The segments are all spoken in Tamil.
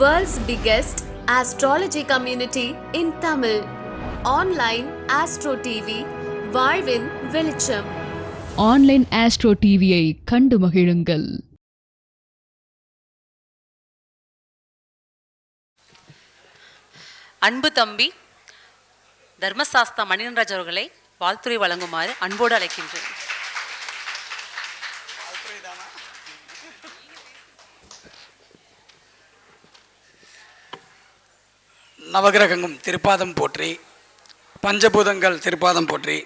World's biggest astrology community in Tamil. Online Astro TV, வாழ்வின் வெளிச்சம். ஆன்லைன் ஆஸ்ட்ரோ டிவியை கண்டு மகிழுங்கள். அன்பு தம்பி தர்மசாஸ்தா மணிகண்டராஜ் அவர்களை வாழ்த்துறை வழங்குமாறு அன்போடு அழைக்கின்றேன். நவகிரகங்கும் திருப்பாதம் போற்றி பஞ்சபூதங்கள் திருப்பாதம் போற்றி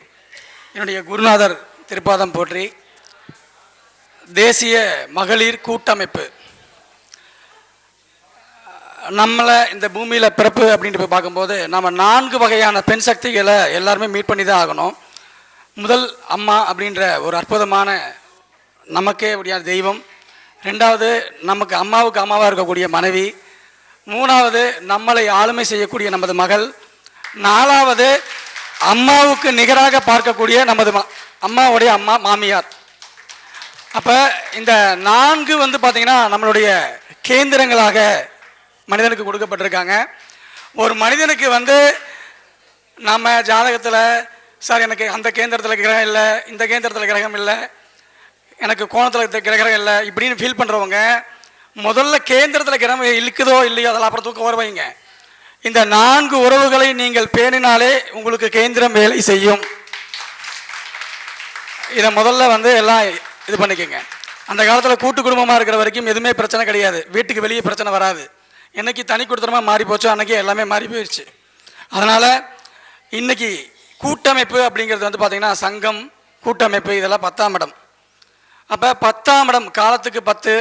என்னுடைய குருநாதர் திருப்பாதம் போற்றி தேசிய மகளிர் கூட்டமைப்பு. நம்மளை இந்த பூமியில் பிறப்பு அப்படின்ட்டு போய் பார்க்கும்போது நம்ம நான்கு வகையான பெண் சக்திகளை எல்லாருமே மீட் பண்ணி தான் ஆகணும். முதல் அம்மா அப்படின்ற ஒரு அற்புதமான நமக்கே அப்படியான தெய்வம். ரெண்டாவது நமக்கு அம்மாவுக்கு அம்மாவாக இருக்கக்கூடிய மனைவி. மூணாவது நம்மளை ஆளுமை செய்யக்கூடிய நமது மகள். நாலாவது அம்மாவுக்கு நிகராக பார்க்கக்கூடிய நமது ம அம்மாவுடைய அம்மா மாமியார். அப்போ இந்த நான்கு வந்து பார்த்திங்கன்னா நம்மளுடைய கேந்திரங்களாக மனிதனுக்கு கொடுக்கப்பட்டிருக்காங்க. ஒரு மனிதனுக்கு வந்து நம்ம ஜாதகத்தில் சார் எனக்கு அந்த கேந்திரத்தில் கிரகம் இல்லை இந்த கேந்திரத்தில் கிரகம் இல்லை எனக்கு கோணத்தில் கிரகம் இல்லை இப்படின்னு ஃபீல் பண்ணுறவங்க முதல்ல கேந்திரத்தில் கிரகம் இழுக்குதோ இல்லையோ அதெல்லாம் அப்புறம் தூக்கம் வருவாங்க இந்த நான்கு உறவுகளை நீங்கள் பேணினாலே உங்களுக்கு கேந்திரம் வேலை செய்யும். இதை முதல்ல வந்து எல்லாம் இது பண்ணிக்கோங்க. அந்த காலத்தில் கூட்டு குடும்பமாக இருக்கிற வரைக்கும் எதுவுமே பிரச்சனை கிடையாது. வீட்டுக்கு வெளியே பிரச்சனை வராது. என்னைக்கு தனி கொடுத்தனமாக மாறி போச்சோ அன்றைக்கி எல்லாமே மாறி போயிடுச்சு அதனால் இன்னைக்கு கூட்டமைப்பு அப்படிங்கிறது வந்து பார்த்திங்கன்னா சங்கம் கூட்டமைப்பு இதெல்லாம் பத்தாம் இடம். அப்போ பத்தாம் இடம் காலத்துக்கு பத்து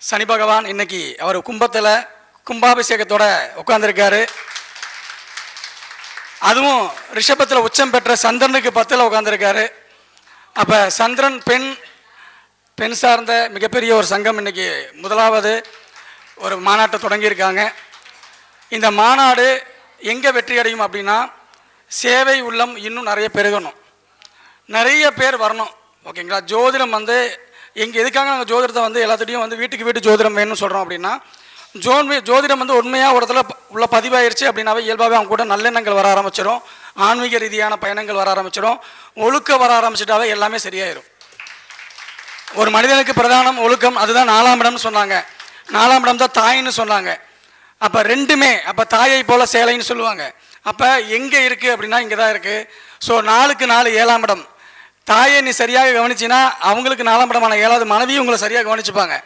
சனி பகவான் இன்னைக்கு அவர் கும்பத்தில் கும்பாபிஷேகத்தோட உட்காந்துருக்காரு அதுவும் ரிஷபத்தில் உச்சம் பெற்ற சந்திரனுக்கு பத்தில் உட்காந்துருக்காரு அப்போ சந்திரன் பெண் பெண் சார்ந்த மிகப்பெரிய ஒரு சங்கம் இன்னைக்கு முதலாவது ஒரு மாநாட்டை தொடங்கியிருக்காங்க. இந்த மாநாடு எங்கே வெற்றி அடையும் அப்படின்னா சேவை உள்ளம் இன்னும் நிறைய பெருகணும். நிறைய பேர் வரணும். ஓகேங்களா? ஜோதிடம் வந்து எங்கள் எதுக்காக நாங்கள் ஜோதிடத்தை வந்து எல்லாத்துட்டையும் வந்து வீட்டுக்கு வீட்டு ஜோதிடம் வேணும்னு சொல்கிறோம் அப்படின்னா ஜோன் ஜோதிடம் வந்து உண்மையாக ஒரு இடத்துல உள்ள பதிவாயிருச்சு அப்படின்னாவே இயல்பாகவே அவங்க கூட நல்லெண்ணங்கள் வர ஆரம்பிச்சிடும் ஆன்மீக ரீதியான பயணங்கள் வர ஆரம்பிச்சிடும் ஒழுக்க வர ஆரம்பிச்சிட்டாவே எல்லாமே சரியாயிரும். ஒரு மனிதனுக்கு பிரதானம் ஒழுக்கம் அதுதான் நாலாம் இடம்னு சொன்னாங்க. நாலாம் இடம் தான் தாயின்னு சொன்னாங்க. அப்போ ரெண்டுமே அப்போ தாயை போல சேலைன்னு சொல்லுவாங்க. அப்போ எங்கே இருக்குது அப்படின்னா இங்கே தான் இருக்குது ஸோ நாலுக்கு நாலு ஏழாம் இடம். தாயை நீ சரியாக கவனிச்சின்னா அவங்களுக்கு நாலாம் படமான ஏழாவது மனைவியும் உங்களை சரியாக கவனிச்சுப்பாங்க.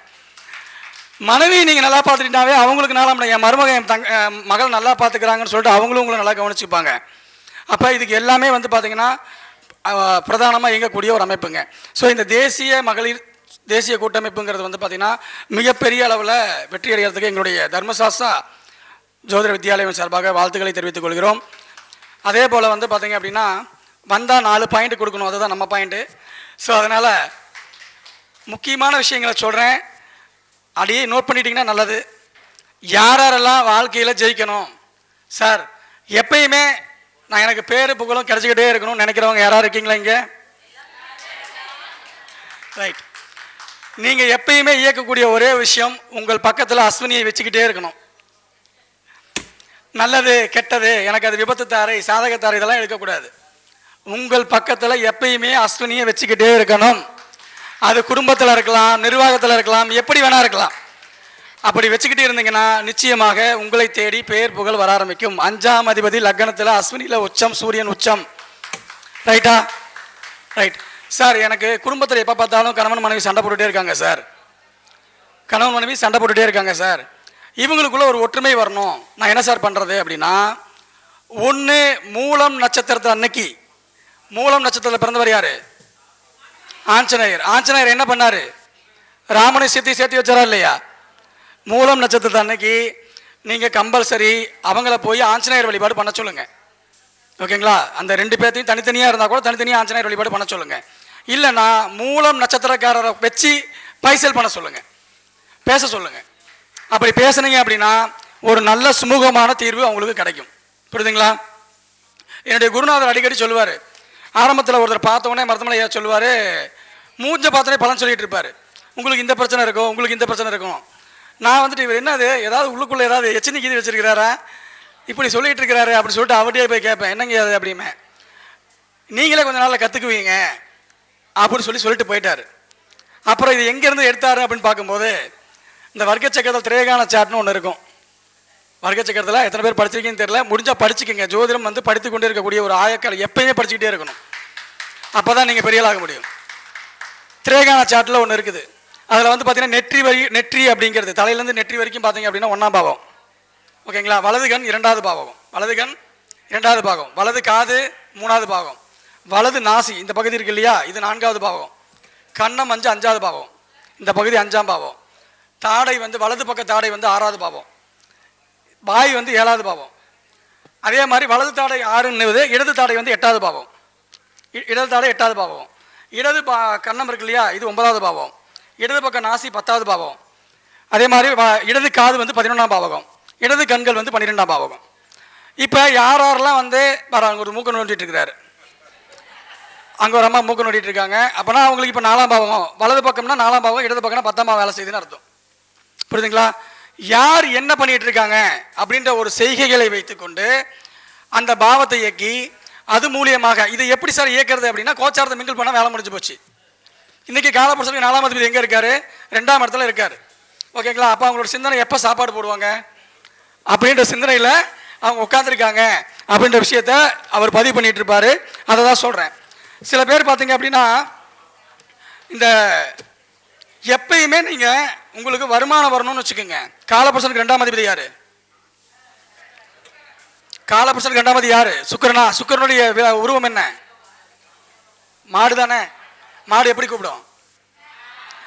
மனைவி நீங்கள் நல்லா பார்த்துட்டாவே அவங்களுக்கு நாலாம் படம் என் மருமகன் என் தங்க மகள் நல்லா பார்த்துக்கிறாங்கன்னு சொல்லிட்டு அவங்களும் உங்களை நல்லா கவனிச்சுப்பாங்க. அப்போ இதுக்கு எல்லாமே வந்து பார்த்தீங்கன்னா பிரதானமாக இயங்கக்கூடிய ஒரு அமைப்புங்க. ஸோ இந்த தேசிய மகளிர் தேசிய கூட்டமைப்புங்கிறது வந்து பார்த்திங்கன்னா மிகப்பெரிய அளவில் வெற்றி அடைகிறதுக்கு எங்களுடைய தர்மசாஸ்தா ஜோதிட வித்யாலயம் சார்பாக வாழ்த்துக்களை தெரிவித்துக் கொள்கிறோம். அதே போல் வந்து பார்த்தீங்க அப்படின்னா வந்தால் நாலு பாயிண்ட் கொடுக்கணும். அதுதான் நம்ம பாயிண்ட்டு ஸோ அதனால் முக்கியமான விஷயங்களை சொல்கிறேன் அப்படியே நோட் பண்ணிட்டீங்கன்னா நல்லது. யார் யாரெல்லாம் வாழ்க்கையில் ஜெயிக்கணும்? சார் எப்பயுமே நான் எனக்கு பேர் புகழும் கிடச்சிக்கிட்டே இருக்கணும்னு நினைக்கிறவங்க யாராவது இருக்கீங்களா இங்கே? ரைட் நீங்கள் எப்பயுமே இயக்கக்கூடிய ஒரே விஷயம் உங்கள் பக்கத்தில் அஸ்வினியை வச்சுக்கிட்டே இருக்கணும். நல்லது கெட்டது எனக்கு அது விபத்து தாரை சாதக தாரை இதெல்லாம் எடுக்கக்கூடாது. உங்கள் பக்கத்தில் எப்பயுமே அஸ்வினியை வச்சுக்கிட்டே இருக்கணும். அது குடும்பத்தில் இருக்கலாம் நிர்வாகத்தில் இருக்கலாம் எப்படி வேணா இருக்கலாம். அப்படி வச்சுக்கிட்டு இருந்தீங்கன்னா நிச்சயமாக உங்களை தேடி பெயர் புகழ் வர ஆரம்பிக்கும். அஞ்சாம் அதிபதி லக்னத்தில் அஸ்வினியில் உச்சம் சூரியன் உச்சம். ரைட்டா? ரைட். சார் எனக்கு குடும்பத்தில் எப்போ பார்த்தாலும் கணவன் மனைவி சண்டை போட்டுகிட்டே இருக்காங்க சார். கணவன் மனைவி சண்டை போட்டுகிட்டே இருக்காங்க சார். இவங்களுக்குள்ள ஒரு ஒற்றுமை வரணும். நான் என்ன சார் பண்ணுறது அப்படின்னா ஒன்று மூலம் நட்சத்திரத்தை அன்னைக்கு மூலம் நட்சத்திரத்தில் பிறந்தவர் யாரு? ஆஞ்சநேயர். ஆஞ்சநேயர் என்ன பண்ணாரு? ராமனை சேர்த்து சேர்த்து வச்சாரா இல்லையா? மூலம் நட்சத்திரத்தை அன்னைக்கு நீங்கள் கம்பல்சரி அவங்கள போய் ஆஞ்சநேயர் வழிபாடு பண்ண சொல்லுங்கள் ஓகேங்களா? அந்த ரெண்டு பேர்த்தையும் தனித்தனியாக இருந்தால் கூட தனித்தனியாக ஆஞ்சநேயர் வழிபாடு பண்ண சொல்லுங்கள் இல்லைன்னா மூலம் நட்சத்திரக்காரரை வச்சு பைசல் பண்ண சொல்லுங்கள் பேச சொல்லுங்கள் அப்படி பேசுனீங்க அப்படின்னா ஒரு நல்ல சுமூகமான தீர்வு அவங்களுக்கு கிடைக்கும். புரியுதுங்களா? என்னுடைய குருநாதர் அடிக்கடி சொல்லுவார் ஆரம்பத்தில் ஒருத்தர் பார்த்தோன்னே மருத்துவமனை ஐயா சொல்லுவார் மூஞ்ச பார்த்தோன்னே பலன் சொல்லிட்டு இருப்பார். உங்களுக்கு இந்த பிரச்சனை இருக்கும் உங்களுக்கு இந்த பிரச்சனை இருக்கும். நான் வந்துட்டு இவர் என்னது? ஏதாவது உள்ளுக்குள்ளே ஏதாவது எச்சனி கீதி வச்சிருக்கிறாரா? இப்படி சொல்லிகிட்டு இருக்கிறாரு அப்படின்னு சொல்லிட்டு அவர்கிட்டயே போய் கேட்பேன். என்னங்க அது அப்படிமே நீங்களே கொஞ்ச நாளில் கற்றுக்குவீங்க அப்படின்னு சொல்லி சொல்லிட்டு போயிட்டார். அப்புறம் இது எங்கேருந்து எடுத்தார் அப்படின்னு பார்க்கும்போது இந்த வர்க்க சக்கரத்தில் திரேகான சாட்னு ஒன்று இருக்கும். வர்க்க சக்கரத்தில் எத்தனை பேர் படிச்சிருக்கீங்கன்னு தெரியல. முடிஞ்சால் படிச்சுக்கோங்க. ஜோதிடம் வந்து படித்து கொண்டே இருக்கக்கூடிய ஒரு ஆயக்கால் எப்பயுமே படிச்சுக்கிட்டே இருக்கணும். அப்போ தான் நீங்கள் பெரிய ஆக முடியும். திரேகான சாட்டில் ஒன்று இருக்குது. அதில் வந்து பார்த்தீங்கன்னா நெற்றி வரி நெற்றி அப்படிங்கிறது. தலையிலேருந்து நெற்றி வரைக்கும் பார்த்தீங்க அப்படின்னா ஒன்றாம் பாவம். ஓகேங்களா வலது கண் இரண்டாவது பாவகம் வலது கண் இரண்டாவது பாகம் வலது காது மூணாவது பாகம் வலது நாசி இந்த பகுதி இருக்கு இல்லையா? இது நான்காவது பாவகம் கண்ணம் அஞ்சு அஞ்சாவது பாவம். இந்த பகுதி அஞ்சாம் பாவம். தாடை வந்து வலது பக்க தாடை வந்து ஆறாவது பாவம். வாய் வந்து ஏழாவது பாவம். அதே மாதிரி வலது தாடை ஆறுன்னுவது இடது தாடை வந்து எட்டாவது பாவம். இ- இடது தாடை எட்டாவது பாவம். இடது பா கண்ணம் இருக்கு இல்லையா? இது ஒன்பதாவது பாவம். இடது பக்கம் நாசி பத்தாவது பாவம். அதே மாதிரி வ- இடது காது வந்து பதினொன்றாம் பாவகம். இடது கண்கள் வந்து பன்னிரெண்டாம் பாவகம். இப்போ யார் யாரெல்லாம் வந்து வர அங்கே ஒரு மூக்க நோண்டிட்டு இருக்கிறாரு அங்கே ஒரு அம்மா மூக்க நோண்டிட்டு இருக்காங்க. அப்போனா அவங்களுக்கு இப்போ நாலாம் பாவம். வலது பக்கம்னா நாலாம் பாவம் இடது பக்கம்னா பத்தாம் பாவம் வேலை செய்யுதுன்னு அர்த்தம். புரியுதுங்களா? யார் என்ன பண்ணிகிட்டு இருக்காங்க அப்படின்ற ஒரு செய்கைகளை வைத்துக்கொண்டு அந்த பாவத்தை இயக்கி அது மூலியமாக இதை எப்படி சார் இயக்கிறது அப்படின்னா கோச்சாரத்தை மிங்கிள் பண்ணால் வேலை முடிஞ்சு போச்சு. இன்றைக்கி காலப்புருஷனுக்கு நாலாம் அதிபதி எங்கே இருக்கார்? ரெண்டாம் இடத்துல இருக்கார். ஓகேங்களா? அப்போ அவங்களோட சிந்தனை எப்போ சாப்பாடு போடுவாங்க? அப்படின்ற சிந்தனையில் அவங்க உட்காந்துருக்காங்க அப்படின்ற விஷயத்த அவர் பதிவு பண்ணிகிட்டு இருப்பார் அதை தான் சொல்கிறேன் சில பேர் பார்த்தீங்க அப்படின்னா இந்த எப்பயுமே நீங்கள் உங்களுக்கு வருமானம் வரணும்னு வச்சுக்கோங்க. காலப்புருஷனுக்கு ரெண்டாம் அதிபதி யாரு? காலப்புருஷனுக்கு ரெண்டாம் அதிபதி யாரு? சுக்கரனா. சுக்கரனுடைய உருவம் என்ன? மாடு தானே? மாடு எப்படி கூப்பிடும்?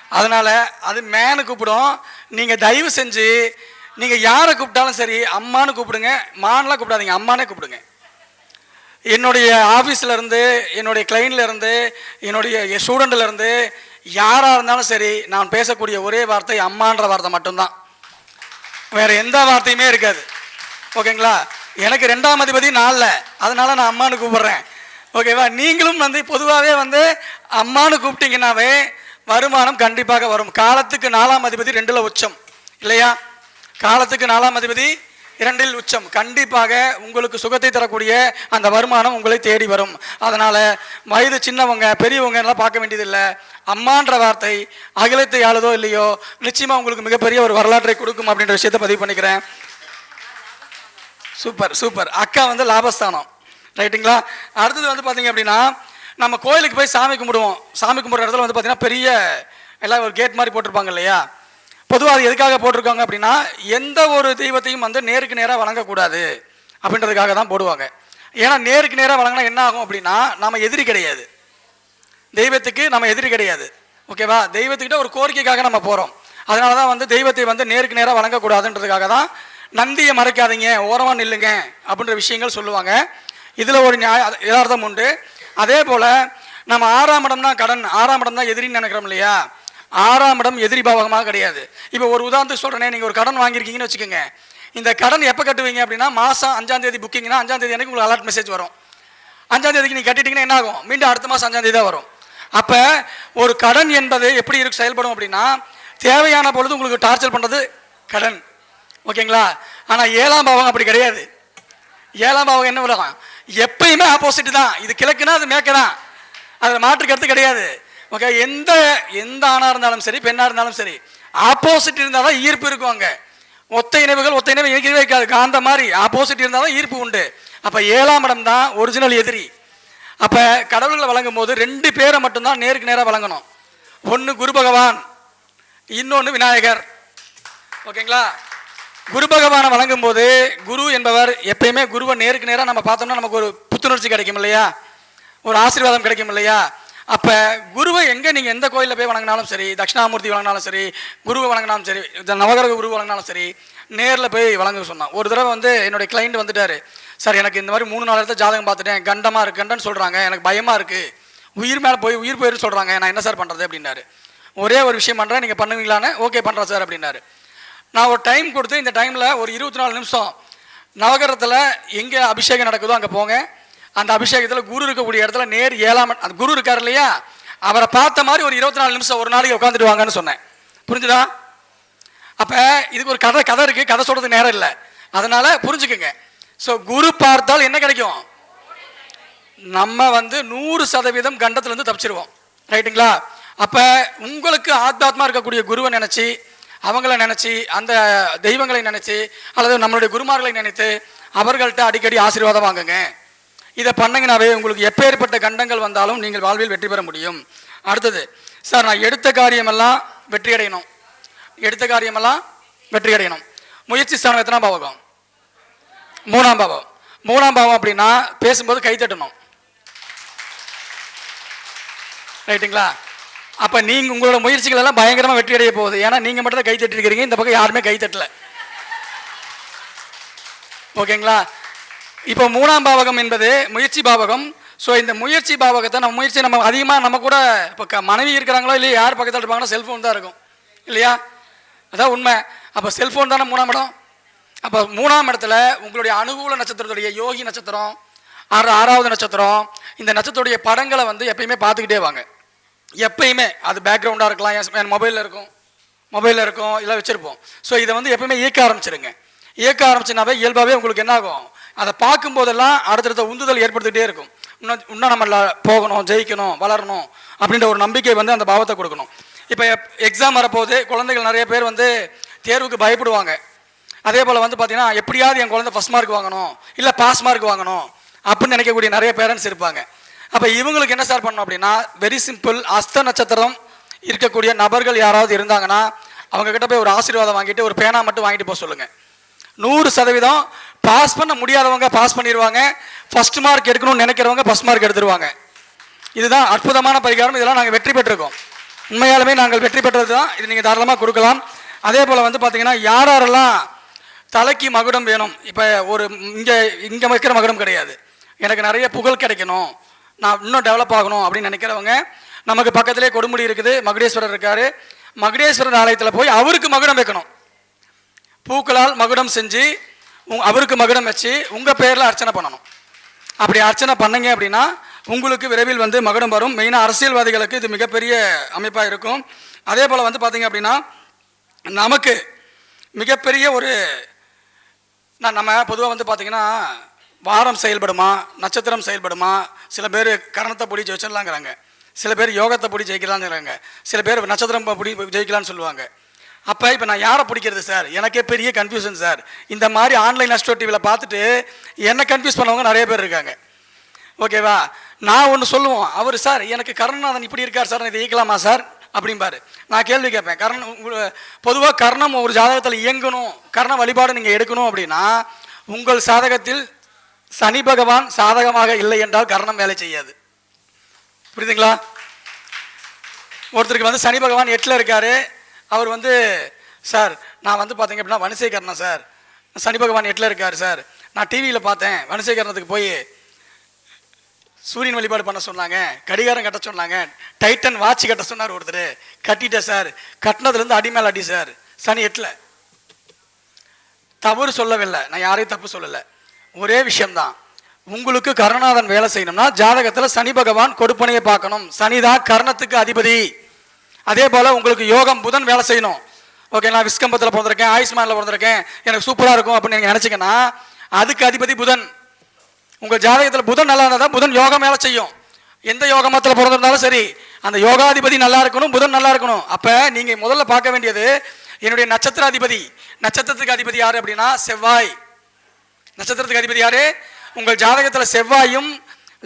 அதனால அது மேனு கூப்பிடும். நீங்கள் தயவு செஞ்சு நீங்கள் யாரை கூப்பிட்டாலும் சரி அம்மான்னு கூப்பிடுங்க. மானெலாம் கூப்பிடாதீங்க. அம்மானே கூப்பிடுங்க. என்னுடைய ஆஃபீஸில் இருந்து என்னுடைய கிளைண்ட்ல இருந்து என்னுடைய ஸ்டூடெண்ட்ல இருந்து யாராக இருந்தாலும் சரி நான் பேசக்கூடிய ஒரே வார்த்தை அம்மான்ற வார்த்தை மட்டும்தான். வேற எந்த வார்த்தையுமே இருக்காது. ஓகேங்களா? எனக்கு ரெண்டாம் அதிபதி நாளில். அதனால நான் அம்மானு கூப்பிடுறேன். ஓகேவா? நீங்களும் வந்து பொதுவாகவே வந்து அம்மானு கூப்பிட்டீங்கன்னாவே வருமானம் கண்டிப்பாக வரும். காலத்துக்கு நாலாம் அதிபதி ரெண்டில் உச்சம். இல்லையா? காலத்துக்கு நாலாம் அதிபதி இரண்டில் உச்சம். கண்டிப்பாக உங்களுக்கு சுகத்தை தரக்கூடிய அந்த வருமானம் உங்களை தேடி வரும். அதனால் வயது சின்னவங்க பெரியவங்க எல்லாம் பார்க்க வேண்டியதில்லை. அம்மான்ற வார்த்தை அகிலத்தை ஆளுதோ இல்லையோ நிச்சயமாக உங்களுக்கு மிகப்பெரிய ஒரு வரலாற்றை கொடுக்கும் அப்படின்ற விஷயத்தை பதிவு பண்ணிக்கிறேன். Super super. அக்கா வந்து லாபஸ்தானம். ரைட்டுங்களா? அடுத்தது வந்து பார்த்தீங்க அப்படின்னா நம்ம கோயிலுக்கு போய் சாமி கும்பிடுவோம். சாமி கும்பிட்ற இடத்துல வந்து பார்த்தீங்கன்னா பெரிய எல்லாம் ஒரு கேட் மாதிரி போட்டிருப்பாங்க இல்லையா? பொதுவாக அது எதுக்காக போட்டிருக்காங்க அப்படின்னா எந்த ஒரு தெய்வத்தையும் வந்து நேருக்கு நேராக வணங்கக்கூடாது அப்படின்றதுக்காக தான் போடுவாங்க. ஏன்னா நேருக்கு நேராக வழங்கினா என்ன ஆகும் அப்படின்னா நம்ம எதிரி கிடையாது. தெய்வத்துக்கு நம்ம எதிரி கிடையாது. ஓகேவா தெய்வத்துக்கிட்ட ஒரு கோரிக்கைக்காக நம்ம போகிறோம் அதனால தான் வந்து தெய்வத்தை வந்து நேருக்கு நேராக வழங்கக்கூடாதுன்றதுக்காக தான் நந்தியை மறைக்காதீங்க ஓரமாக நில்லுங்க அப்படின்ற விஷயங்கள் சொல்லுவாங்க. இதில் ஒரு நியாய யதார்த்தம் உண்டு. அதே போல் நம்ம ஆறாம் இடம் தான் கடன் ஆறாம் இடம் தான் எதிரின்னு நினைக்கிறோம் இல்லையா? ஆறாம் இடம் எதிரி பாவகமாக கிடையாது. இப்போ ஒரு உதாரணத்துக்கு சொல்கிறேனே நீங்கள் ஒரு கடன் வாங்கியிருக்கீங்கன்னு வச்சுக்கோங்க. இந்த கடன் எப்போ கட்டுவீங்க அப்படின்னா மாதம் அஞ்சாம் தேதி புக்கிங்னா அஞ்சாம் தேதி எனக்கு உங்களுக்கு அலர்ட் மெசேஜ் வரும். அஞ்சாம் தேதிக்கு நீங்கள் கட்டிட்டீங்கன்னா என்ன ஆகும்? மீண்டும் அடுத்த மாதம் அஞ்சாம் தேதி தான் வரும். அப்போ ஒரு கடன் என்பது எப்படி இருக்கு செயல்படும் அப்படின்னா தேவையான பொழுது உங்களுக்கு டார்ச்சர் பண்ணுறது கடன். ஓகேங்களா? ஆனால் ஏழாம் பாவம் அப்படி கிடையாது. ஏழாம் பாவம் என்ன விடலாம் எப்பயுமே ஆப்போசிட் தான். இது கிழக்குனா அது மேற்கு தான் அதில் மாற்று கருத்து கிடையாது. ஓகே எந்த எந்த ஆணாக இருந்தாலும் சரி பெண்ணாக இருந்தாலும் சரி ஆப்போசிட் இருந்தால் தான் ஈர்ப்பு இருக்கும் அங்கே. ஒத்த இணைவுகள் ஒத்த இணைவு இணைக்கவே இருக்காது. காந்த மாதிரி ஆப்போசிட் இருந்தால் தான் ஈர்ப்பு உண்டு. அப்போ ஏழாம் இடம் தான் ஒரிஜினல் எதிரி. அப்போ கடவுள்களை வழங்கும் போது ரெண்டு பேரை மட்டும்தான் நேருக்கு நேராக வழங்கணும். ஒன்று குரு பகவான் இன்னொன்று விநாயகர். ஓகேங்களா? குரு பகவானை வழங்கும் போது குரு என்பவர் எப்பயுமே குருவை நேருக்கு நேராக நம்ம பார்த்தோம்னா நமக்கு ஒரு புத்துணர்ச்சி கிடைக்கும் இல்லையா? ஒரு ஆசீர்வாதம் கிடைக்கும் இல்லையா? அப்போ குருவை எங்கே நீங்கள் எந்த கோயிலில் போய் வணங்கினாலும் சரி தட்சிணாமூர்த்தி வணங்கினாலும் சரி குருவை வணங்கினாலும் சரி இந்த நவகிரக குரு வணங்கினாலும் சரி நேரில் போய் வழங்க சொன்னான். ஒரு தடவை வந்து என்னுடைய கிளைண்ட் வந்துட்டார். சார் எனக்கு இந்த மாதிரி மூணு நாலு இடத்துல ஜாதகம் பார்த்துட்டேன். கண்டமாக இருக்குது கண்டன்னு சொல்கிறாங்க எனக்கு பயமாக இருக்குது உயிர் மேலே போய் உயிர் போயிரு சொல்கிறாங்க நான் என்ன சார் பண்ணுறது அப்படின்னாரு. ஒரே ஒரு விஷயம் பண்ணுறேன் நீங்கள் பண்ணுவீங்களான்னு? ஓகே பண்ணுறேன் சார். அப்படின்னாரு. நான் ஒரு டைம் கொடுத்து இந்த டைமில் ஒரு இருபத்தி நாலு நிமிஷம் நவகரத்தில் எங்கே அபிஷேகம் நடக்குதோ அங்கே போங்க. அந்த அபிஷேகத்தில் குரு இருக்கக்கூடிய இடத்துல நேர் ஏழாம் அந்த குரு இருக்கார் இல்லையா? அவரை பார்த்த மாதிரி ஒரு இருபத்தி நாலு நிமிஷம் ஒரு நாளைக்கு உட்காந்துடுவாங்கன்னு சொன்னேன். புரிஞ்சுதா? அப்போ இதுக்கு ஒரு கதை கதை இருக்குது கதை சொல்கிறது நேரம் இல்லை. அதனால் புரிஞ்சுக்குங்க. ஸோ குரு பார்த்தால் என்ன கிடைக்கும்? நம்ம வந்து நூறு சதவீதம் கண்டத்துலேருந்து தப்பிச்சிருவோம். ரைட்டுங்களா? அப்போ உங்களுக்கு ஆத்மாத்மா இருக்கக்கூடிய குருவை நினச்சி அவங்கள நினச்சி அந்த தெய்வங்களை நினச்சி அல்லது நம்மளுடைய குருமார்களை நினைத்து அவர்கள்ட்ட அடிக்கடி ஆசீர்வாதம் வாங்குங்க. இதை பண்ணுங்கனாவே உங்களுக்கு எப்பேற்பட்ட கண்டங்கள் வந்தாலும் நீங்கள் வாழ்வில் வெற்றி பெற முடியும். அடுத்தது சார் நான் எடுத்த காரியமெல்லாம் வெற்றி அடையணும் எடுத்த காரியமெல்லாம் வெற்றி அடையணும் முயற்சி ஸ்தானம் எத்தனை பாவகம்? மூணாம் பாவம். மூணாம் பாவம் அப்படின்னா பேசும்போது கை தட்டணும். ரைட்டுங்களா? அப்போ நீங்கள் உங்களோட முயற்சிகள் எல்லாம் பயங்கரமாக வெற்றி அடைய போகுது. ஏன்னா நீங்கள் மட்டும் தான் கை தட்டிருக்கிறீங்க இந்த பக்கம் யாருமே கை தட்டலை. ஓகேங்களா? இப்போ மூணாம் பாவகம் என்பது முயற்சி பாவகம். ஸோ இந்த முயற்சி பாவகத்தை நம்ம முயற்சி நம்ம அதிகமாக நம்ம கூட இப்போ க மனைவி இருக்கிறாங்களோ இல்லையா யார் பக்கத்தில் இருப்பாங்களோ செல்ஃபோன் தான் இருக்கும். இல்லையா? அதான் உண்மை. அப்போ செல்ஃபோன் தானே மூணாம் இடம்? அப்போ மூணாம் இடத்துல உங்களுடைய அனுகூல நட்சத்திரத்துடைய யோகி நட்சத்திரம் ஆறு ஆறாவது நட்சத்திரம் இந்த நட்சத்திரத்துடைய படங்களை வந்து எப்பயுமே பார்த்துக்கிட்டே வாங்க. எப்பயுமே. அது பேக்ரவுண்டாக இருக்கலாம் என் என் மொபைலில் இருக்கும். மொபைலில் இருக்கும் இல்லை வச்சுருப்போம். ஸோ இதை வந்து எப்பயுமே இயக்க ஆரம்பிச்சிருங்க. இயக்க ஆரம்பிச்சுனாவே இயல்பாகவே உங்களுக்கு என்ன ஆகும்? அதை பார்க்கும்போதெல்லாம் அடுத்தடுத்த உந்துதல் ஏற்படுத்திக்கிட்டே இருக்கும். இன்னும் இன்னும் நம்ம போகணும் ஜெயிக்கணும் வளரணும் அப்படின்ற ஒரு நம்பிக்கை வந்து அந்த பாவத்தை கொடுக்கணும். இப்போ எக்ஸாம் வரப்போது குழந்தைகள் நிறைய பேர் வந்து தேர்வுக்கு பயப்படுவாங்க. அதே போல் வந்து பார்த்தீங்கன்னா எப்படியாவது என் குழந்தை ஃபஸ்ட் மார்க் வாங்கணும் இல்லை பாஸ் மார்க் வாங்கணும் அப்படின்னு நினைக்கக்கூடிய நிறைய பேரண்ட்ஸ் இருப்பாங்க. அப்போ இவங்களுக்கு என்ன சார் பண்ணணும் அப்படின்னா வெரி சிம்பிள் அஸ்த நட்சத்திரம் இருக்கக்கூடிய நபர்கள் யாராவது இருந்தாங்கன்னா அவங்கக்கிட்ட போய் ஒரு ஆசீர்வாதம் வாங்கிட்டு ஒரு பேனா மட்டும் வாங்கிட்டு போக சொல்லுங்கள் நூறு சதவீதம் பாஸ் பண்ண முடியாதவங்க பாஸ் பண்ணிடுவாங்க ஃபர்ஸ்ட் மார்க் எடுக்கணும்னு நினைக்கிறவங்க ஃபர்ஸ்ட் மார்க் எடுத்துருவாங்க. இதுதான் அற்புதமான பரிகாரம். இதெல்லாம் நாங்கள் வெற்றி பெற்றிருக்கோம். உண்மையாலுமே நாங்கள் வெற்றி பெற்றது தான் இது நீங்கள் தாராளமாக கொடுக்கலாம். அதே போல் வந்து பார்த்தீங்கன்னா யார் யாரெல்லாம் தலைக்கு மகுடம் வேணும்? இப்போ ஒரு இங்கே இங்கே வைக்கிற மகுடம் கிடையாது. எனக்கு நிறைய புகழ் கிடைக்கணும். நான் இன்னும் டெவலப் ஆகணும் அப்படின்னு நினைக்கிறவங்க நமக்கு பக்கத்திலே கொடுமுடி இருக்குது. மகுடேஸ்வரர் இருக்கார். மகுடேஸ்வரர் ஆலயத்தில் போய் அவருக்கு மகுடம் வைக்கணும். பூக்களால் மகுடம் செஞ்சு அவருக்கு மகுடம் வச்சு உங்கள் பேரில் அர்ச்சனை பண்ணணும். அப்படி அர்ச்சனை பண்ணீங்க அப்படின்னா உங்களுக்கு விரைவில் வந்து மகுடம் வரும். மெயினாக அரசியல்வாதிகளுக்கு இது மிகப்பெரிய அமைப்பாக இருக்கும். அதே போல் வந்து பார்த்தீங்க அப்படின்னா நமக்கு மிகப்பெரிய ஒரு நான் நம்ம பொதுவாக வந்து பார்த்திங்கன்னா வாரம் செயல்படுமா நட்சத்திரம் செயல்படுமா சில பேர் கரணத்தை பிடி ஜெயிச்சிடலாங்கிறாங்க சில பேர் யோகத்தை பிடி ஜெயிக்கலாங்கிறாங்க. சில பேர் நட்சத்திரம் பிடி ஜெயிக்கலான்னு சொல்லுவாங்க. அப்போ இப்போ நான் யாரை பிடிக்கிறது சார் எனக்கே பெரிய கன்ஃபியூஷன் சார் இந்த மாதிரி ஆன்லைன் அஸ்ட்ரோ டிவியில் பார்த்துட்டு என்னை கன்ஃபியூஸ் பண்ணவங்க நிறைய பேர் இருக்காங்க. ஓகேவா நான் ஒன்று சொல்லுவோம். அவர் சார் எனக்கு கருணாநாதன் இப்படி இருக்கார் சார் இதை இயக்கலாமா சார் அப்படிம்பாரு. நான் கேள்வி கேட்பேன். கர்ணம் பொதுவாக கர்ணம் ஒரு ஜாதகத்தில் இயங்கணும் கர்ண வழிபாடு நீங்கள் எடுக்கணும் அப்படின்னா உங்கள் சாதகத்தில் சனி பகவான் சாதகமாக இல்லை என்றால் கர்ணம் வேலை செய்யாது. புரியுதுங்களா? ஒருத்தருக்கு வந்து சனி பகவான் எட்டில் இருக்காரு அவர் வந்து சார் நான் வந்து பார்த்தீங்க அப்படின்னா வனிசேகரணம் சார். சனி பகவான் எட்டில் இருக்கார் சார். நான் டிவியில் பார்த்தேன். வனசேகரணத்துக்கு போய் சூரியன் வழிபாடு பண்ண சொன்னாங்க. கடிகாரம் கட்ட சொன்னாங்க. டைட்டன் வாட்ச் கட்ட சொன்னார் ஒருத்தர். கட்டிட்டேன் சார். கட்டினதுலேருந்து அடி மேலே அடி சார். சனி எட்டில். தவறு சொல்லவில்லை. நான் யாரையும் தப்பு சொல்லலை. ஒரே விஷயம்தான். உங்களுக்கு கருணாதன் வேலை செய்யணும்னா ஜாதகத்தில் சனி பகவான் கொடுப்பனையை பார்க்கணும். சனிதான் கர்ணத்துக்கு அதிபதி. அதே போல் உங்களுக்கு யோகம் புதன் வேலை செய்யணும். ஓகே நான் விஸ்கம்பத்தில் பிறந்திருக்கேன் ஆயுஷ்மானில் பிறந்திருக்கேன் எனக்கு சூப்பராக இருக்கும் அப்படின்னு நீங்கள் நினச்சிங்கன்னா அதுக்கு அதிபதி புதன். உங்கள் ஜாதகத்தில் புதன் நல்லா இருந்தால் தான் புதன் யோகம் வேலை செய்யும். எந்த யோகமத்தில் பிறந்திருந்தாலும் சரி அந்த யோகாதிபதி நல்லா இருக்கணும் புதன் நல்லா இருக்கணும். அப்போ நீங்கள் முதல்ல பார்க்க வேண்டியது என்னுடைய நட்சத்திராதிபதி. நட்சத்திரத்துக்கு அதிபதி யார் அப்படின்னா செவ்வாய். நட்சத்திரத்துக்கு அதிபதி யாரு? உங்கள் ஜாதகத்தில் செவ்வாயும்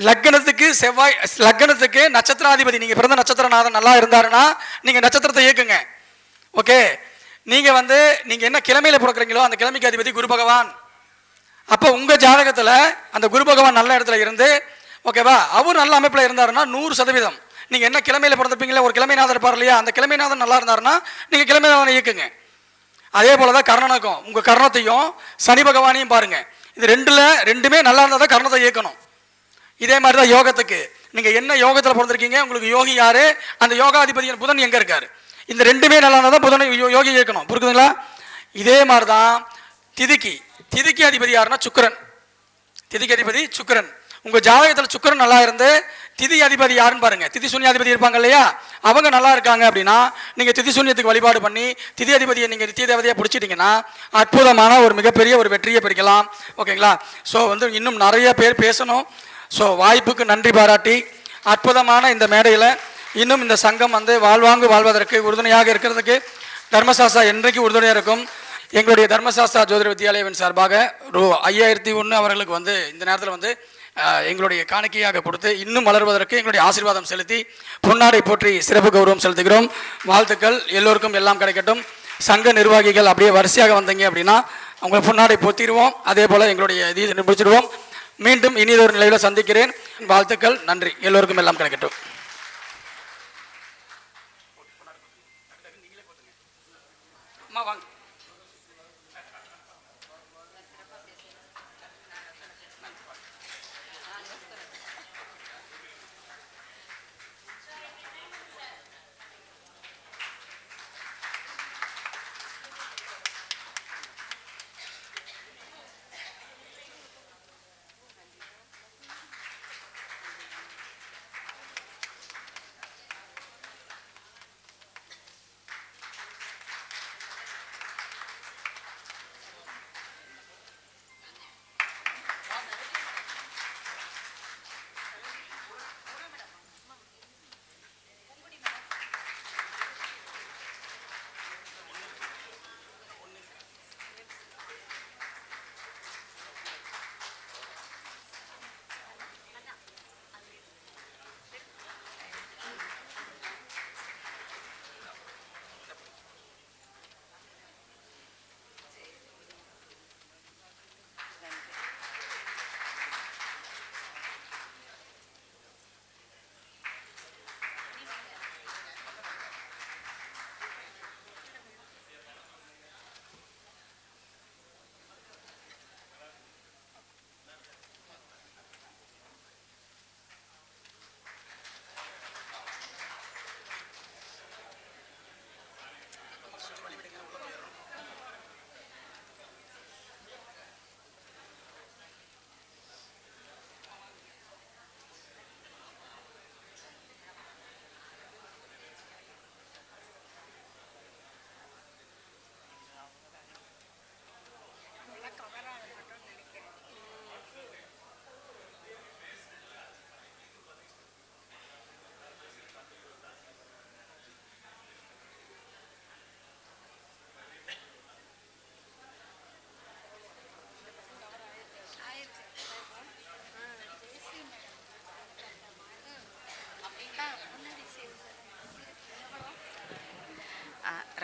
லக்னத்துக்கு செவ்வாய் லக்னத்துக்கு நட்சத்திராதிபதி. நீங்க பிறந்த நட்சத்திரநாதன் நல்லா இருந்தாருன்னா நீங்க நட்சத்திரத்தை இயக்குங்க. ஓகே? நீங்க வந்து நீங்க என்ன கிழமையில பிறக்கிறீங்களோ அந்த கிழமைக்கு அதிபதி குரு பகவான். அப்போ உங்க ஜாதகத்துல அந்த குரு பகவான் நல்ல இடத்துல இருந்து ஓகேவா? அவர் நல்ல அமைப்பில் இருந்தாருன்னா நூறு சதவீதம். நீங்க என்ன கிழமையில பிறந்திருப்பீங்களா ஒரு கிழமைநாதர் இருப்பார் இல்லையா? அந்த கிழமைநாதன் நல்லா இருந்தாருன்னா நீங்க கிழமைநாதனை இயக்குங்க. அதே போல் தான் கர்ணனுக்கும். உங்க கர்ணத்தையும் சனி பகவானையும் பாருங்க. இது ரெண்டுல ரெண்டுமே நல்லா இருந்தால் தான் கர்ணத்தை இயக்கணும். இதே மாதிரி தான் யோகத்துக்கு. நீங்கள் என்ன யோகத்தில் பிறந்திருக்கீங்க? உங்களுக்கு யோகி யாரு? அந்த யோகாதிபதி புதன் எங்கே இருக்காரு? இந்த ரெண்டுமே நல்லா தான் புதனை யோ- யோகி இயக்கணும். புரியுதுங்களா? இதே மாதிரி தான் திதிக்கு. திதிக்கு அதிபதி யாருன்னா சுக்கிரன். திதிக்கு அதிபதி சுக்கிரன். உங்கள் ஜாதகத்தில் சுக்கிரன் நல்லா இருந்து திதி அதிபதி யாருன்னு பாருங்க. திதி சூன்யாதிபதி இருப்பாங்க இல்லையா? அவங்க நல்லா இருக்காங்க அப்படின்னா நீங்கள் திதி சூன்யத்துக்கு வழிபாடு பண்ணி திதி அதிபதியை நீங்கள் நித்திய தேவதையாக பிடிச்சிட்டிங்கன்னா அற்புதமான ஒரு மிகப்பெரிய ஒரு வெற்றியை பிடிக்கலாம் ஓகேங்களா? ஸோ வந்து இன்னும் நிறைய பேர் பேசணும். ஸோ வாய்ப்புக்கு நன்றி பாராட்டி அற்புதமான இந்த மேடையில் இன்னும் இந்த சங்கம் வந்து வாழ்வாங்கு வாழ்வதற்கு உறுதுணையாக இருக்கிறதுக்கு தர்மசாஸ்தா என்றைக்கு உறுதுணையாக இருக்கும்? எங்களுடைய தர்மசாஸ்தா ஜோதிட வித்யாலயவின் சார்பாக ரூ. ஐயாயிரத்தி ஒன்று அவர்களுக்கு வந்து இந்த நேரத்தில் வந்து எங்களுடைய காணிக்கையாக கொடுத்து இன்னும் வளர்வதற்கு எங்களுடைய ஆசீர்வாதம் செலுத்தி பொன்னாடை போற்றி சிறப்பு கௌரவம் செலுத்துகிறோம். வாழ்த்துக்கள். எல்லோருக்கும் எல்லாம் கிடைக்கட்டும். சங்க நிர்வாகிகள் அப்படியே வரிசையாக வந்தீங்க அப்படின்னா அவங்களை பொன்னாடை போத்திடுவோம். அதே போல் எங்களுடைய இதை முடிச்சிடுவோம். மீண்டும் இனிதொரு நிலையில் சந்திக்கிறேன். வாழ்த்துக்கள் நன்றி. எல்லோருக்கும் எல்லாம் கிடைக்கட்டும்.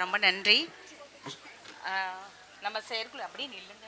ரொம்ப நன்றி. நம்ம செயற்குழு அப்படியே நில்லுங்க.